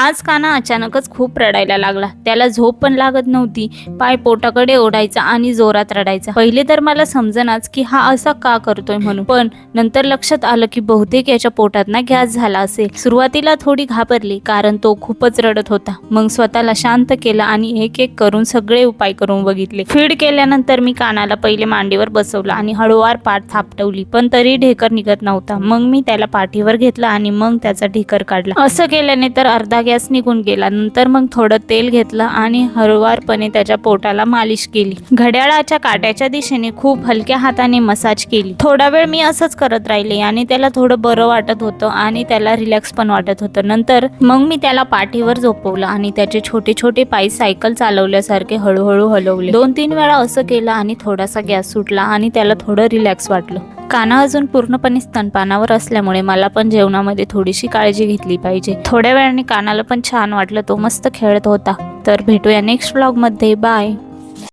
आज काना अचानकच खूप रडायला लागला. त्याला झोप पण लागत नव्हती. पाय पोटाकडे ओढायचा आणि जोरात रडायचा. पहिले तर मला समजनाच की हा असा का करतोय म्हणून. पण नंतर लक्षात आलं की बहुतेक याच्या पोटात ना गॅस झाला असेल. सुरुवातीला थोडी घाबरली कारण तो खूपच रडत होता. मग स्वतःला शांत केलं आणि एक एक करून सगळे उपाय करून बघितले. फीड केल्यानंतर मी कानाला पहिले मांडीवर बसवलं आणि हळूवार पाठ थापटवली पण तरी ढेकर निघत नव्हता. मग मी त्याला पाठीवर घेतलं आणि मग त्याचा ढेकर काढला. असं केल्याने तर अर्धा गॅस निघून गेला. नंतर मग थोडं तेल घेतलं आणि हळुवारपणे त्याच्या पोटाला मालिश केली. घड्याळाच्या काट्याच्या दिशेने खूप हलक्या हाताने मसाज केली. थोडा वेळ मी असंच करत राहिले आणि त्याला थोडं बरं वाटत होतं आणि त्याला रिलॅक्स पण वाटत होतं. नंतर मग मी त्याला पाठीवर झोपवलं आणि त्याचे छोटे छोटे पाय सायकल चालवल्यासारखे हळूहळू हलवले. दोन तीन वेळा असं केलं आणि थोडासा गॅस सुटला आणि त्याला थोडं रिलॅक्स वाटलं. काना अजून पूर्णपणे स्तनपानावर असल्यामुळे मला पण जेवणामध्ये थोडीशी काळजी घेतली पाहिजे. थोड्या वेळाने कानाला पण छान वाटलं. तो मस्त खेळत होता. तर भेटूया नेक्स्ट ब्लॉगमध्ये बाय